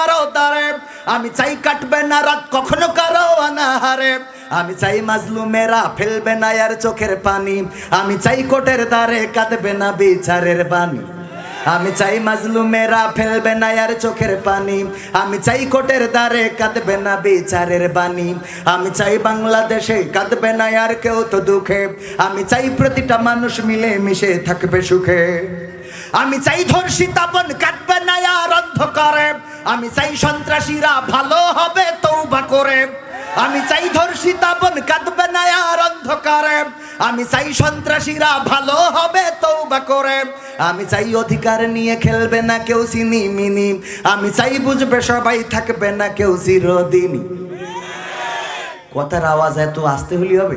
কারও দ্বারে। আমি চাই কাটবে না রাত, কখনো কারও অনাহারে। আমি চাই মাজলুমেরা ফেলবে না আর চোখের পানি। আমি চাই কোটের দ্বারে কাঁদবে না বিচারের বাণী। আমি চাই মাজলুমেরা ফেলবে না আর চোখের পানি। আমি চাই কোটের দ্বারে কাঁদবে না বিচারের বাণী। আমি চাই বাংলাদেশে কাঁদবে না আর কেউ তো দুঃখে। আমি চাই প্রতিটা মানুষ মিলে মিশে থাকবে সুখে। আমি চাই ধর্ষিতা বোন কাটবে না আর অন্ধকারে। আমি চাই সন্ত্রাসীরা ভালো হবে তৌবা করে। আমি চাই ধর্ষিতা বোন কাঁদবে না আর অন্ধকারে। আমি চাই সন্ত্রাসীরা ভালো হবে তৌবা করে। আমি চাই অধিকার নিয়ে খেলবে না কেউ সিনি মিনি। আমি চাই বুঝবে সবাই থাকবে না কেউ চিরদিনই কথার আওয়াজ এত আসতে হলি হবে?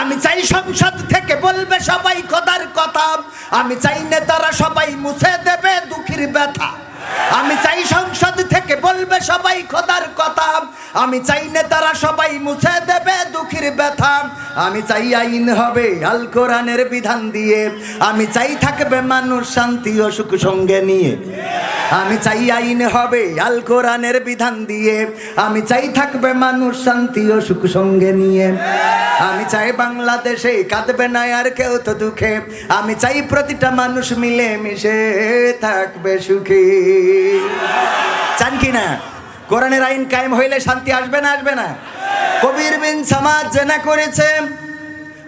আমি চাই সংসদ থেকে বলবে সবাই খোদার কথা। আমি চাই নেতারা সবাই মুছে দেবে দুঃখীর ব্যথা। আমি চাই সংসদ থেকে বলবে সবাই খোদার কথা। আমি চাই নেতারা সবাই মুছে দেবে দুঃখীর ব্যথা। আমি চাই আইন হবে আল কোরআনের বিধান দিয়ে। আমি চাই থাকবে মানুষ শান্তি ও সুখ সঙ্গে নিয়ে। আমি চাই আইন হবে আল কোরআনের বিধান দিয়ে। আমি চাই থাকবে মানুষ শান্তি ও সুখ সঙ্গে নিয়ে। আমি চাই বাংলাদেশে কাঁদবে না আর কেউ তো দুঃখে। আমি চাই প্রতিটা মানুষ মিলে মিশে থাকবে সুখী। চান কি না? কোরআনের আইন কায়েম হইলে শান্তি আসবে না আসবে না? কবির বিন সমাজ জেনা করেছে,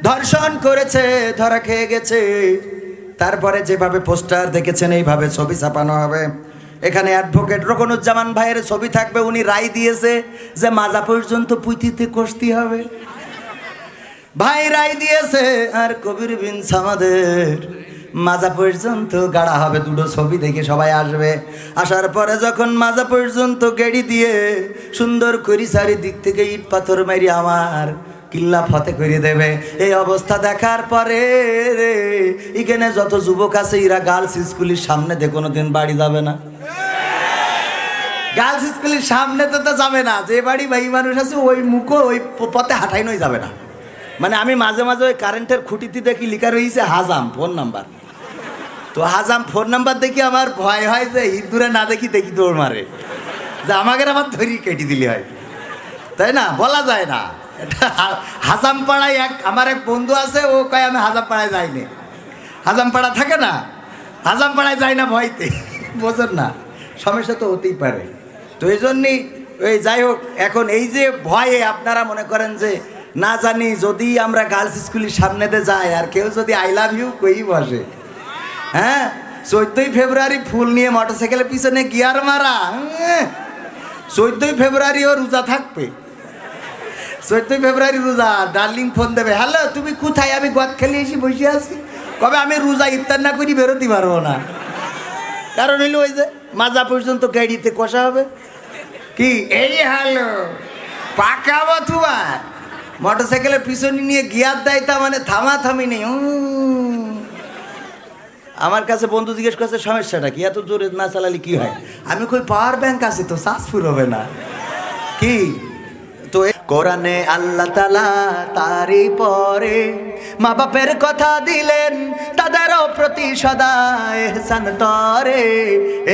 ধর্ষণ করেছে, ধরা খেয়ে গেছে। তারপরে যেভাবে পোস্টার দেখেছেন, এইভাবে ছবি ছাপানো হবে। এখানে অ্যাডভোকেট রকনুজ্জামান ভাইয়ের ছবি থাকবে, উনি রায় দিয়েছে যে মাজা পর্যন্ত পুঁতিতে কষতি হবে। ভাই রায় দিয়েছে আর কবির বিন সামাদের। মাজা পর্যন্ত গাড়া হবে দুটো ছবি দেখে সবাই আসবে। আসার পরে যখন মাজা পর্যন্ত গেড়ি দিয়ে সুন্দর করি চারিদিক থেকে ইট পাথর মারি আমার কিল্লা ফতে করে দেবে। এই অবস্থা দেখার পরে রে, এখানে যত যুবক আছে, এরা গার্লস স্কুলের সামনে দিয়ে কোনো দিন বাড়ি যাবে না। গার্লস স্কুলের সামনে তো তো যাবে না। যে বাড়ি ভাই মানুষ আছে, ওই মুখো ওই পথে হাঁটাই নই যাবে না। মানে আমি মাঝে মাঝে ওই কারেন্টের খুঁটিতে দেখি লিখা রয়েছে হাজাম ফোন নাম্বার তো হাজাম ফোন নাম্বার দেখি আমার ভয় হয় যে ইঁদুরে না দেখি দেখি দৌড় মারে। যে আমাকে আবার ধরি কেটে দিলি হয়। তাই না? বলা যায় না। হাজাম পাড়ায় এক আমার এক বন্ধু আছে, ও কয়, আমি হাজাম পাড়ায় যাইনি হাজাম পাড়া থাকে না? হাজাম পাড়ায় যাই না ভয়তে? বোঝেন না। সমস্যা তো হতেই পারে। তো এই জন্যই ওই যাই হোক, এখন এই যে ভয়ে আপনারা মনে করেন যে না জানি যদি আমরা গার্লস স্কুলের সামনেতে যাই আর কেউ যদি আই লাভ ইউ কই বসে? হ্যাঁ? চোদ্দই ফেব্রুয়ারি ফুল নিয়ে মোটরসাইকেলের পিছনে গিয়ার মারা চোদ্দই ফেব্রুয়ারি ও রোজা থাকবে। চোদ্দই ফেব্রুয়ারি রোজা ডার্লিং ফোন দেবে হ্যালো তুমি কোথায়? আমি গদ খেলে এসে বসে আছি। কবে আমি রোজা ইফতার না করি বেরোতে পারব না। কারণ হইল ওই যে মাজা পর্যন্ত গাড়িতে কষা হবে। কি? এই হ্যালো। পাকাবো তোমার মোটর সাইকেলের পিছনে নিয়ে গিয়ার দেয় তা মানে থামা থামি নেই। আমার কাছে বন্ধু জিজ্ঞেস করছে সমস্যাটা কি এত জোরে না চালালে কি হয়? আমি কই, পাওয়ার ব্যাংক আছে তো সাসফুর হবে না। কি? তো কোরআনে আল্লাহ তালা তারই পরে মা বাপের কথা দিলেন, তাদেরও প্রতি সদা এহসান তরে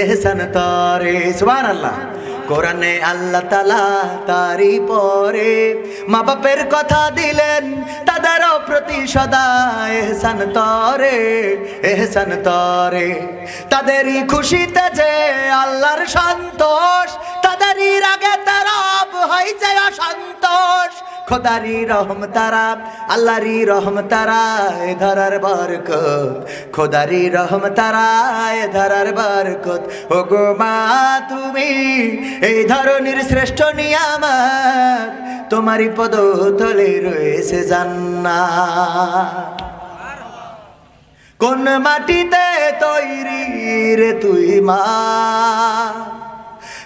এহসান তরে। সুবান আল্লাহ কোরআনে আল্লাহ তালা তারি পরে মা বাপের কথা দিলেন, তাদেরও প্রতি সদা এহসান তরে এহসান তরে। তাদেরই খুশিতে যে আল্লাহর সন্তোষ, তাদেরই রাগে তারাব হয়েছে অসন্তোষ। খোদারি রহম তারা, আল্লাহরি রহম তারা, এ ধরার বরকত। খোদারি রহম তারা, এ ধরার বরকত। ও গো মা, তুমি এই ধরনের শ্রেষ্ঠ নিয়ামত তোমারই পদ তলে রয়েছে জান্না কোন মাটিতে তৈরি রে তুই মা?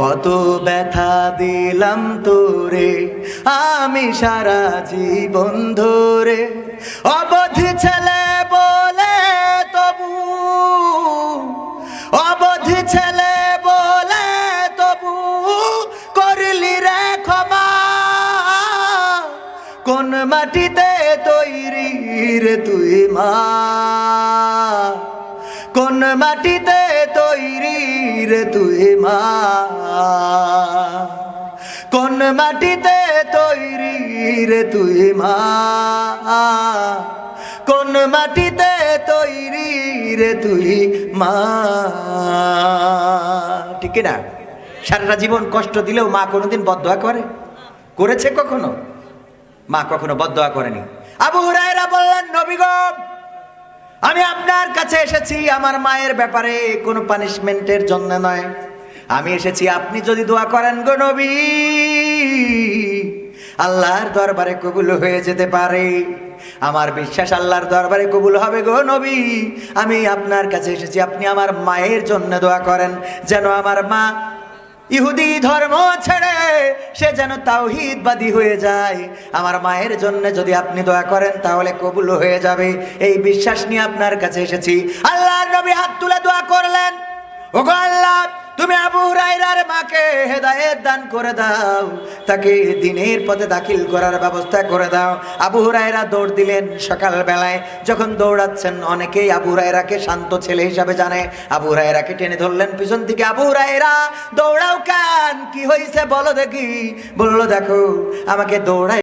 কত ব্যথা দিলাম তোরে, আমি সারা জীবন ধরে। অবধি ছেলে বলে তবু, অবধি ছেলে বলে তবু, করলি রে ক্ষমা। কোন মাটিতে তৈরি রে তুই মা? কোন মাটিতে তৈরি রে তুই মা। কোন মাটিতে তৈরি রে তুই মা? কোন মাটিতে তৈরি রে তুই মা? ঠিক না সারাটা জীবন কষ্ট দিলেও মা কোনোদিন বদয়া করে? করেছে কখনো? মা কখনো বদয়া করেনি। আবু হুরায়রা বললেন, নবী গো আমি আপনার কাছে এসেছি, আমার মায়ের ব্যাপারে কোনো পানিশমেন্টের জন্য নয়। আমি এসেছি, আপনি যদি দোয়া করেন গো নবী, আল্লাহর দরবারে কবুল হয়ে যেতে পারে। আমার বিশ্বাস আল্লাহর দরবারে কবুল হবে গো নবী। আমি আপনার কাছে এসেছি, আপনি আমার মায়ের জন্য দোয়া করেন, যেন আমার মা ইহুদি ধর্ম ছেড়ে সে যেন তাওহিদবাদী হয়ে যায়। আমার মায়ের জন্য যদি আপনি দয়া করেন, তাহলে কবুল হয়ে যাবে। এই বিশ্বাস নিয়ে আপনার কাছে এসেছি। আল্লাহ নবী হাত তুলে দোয়া করলেন। ওগো আল্লাহ তুমি আবু হুরাইরার মাকে হেদায়েত দান করে দাও, তাকে দিনের পথে দাখিল করার ব্যবস্থা করে দাও। আবু হুরাইরা দৌড় দিলেন সকাল বেলায় যখন দৌড়াচ্ছেন, অনেকেই আবু হুরাইরাকে শান্ত ছেলে হিসাবে জানে। আবু হুরাইরাকে টেনে ধরলেন পিছন থেকে আবু হুরাইরা দৌড়াও কান? কি হয়েছে বলো দেখি। বলল, দেখো, আমাকে দৌড়াই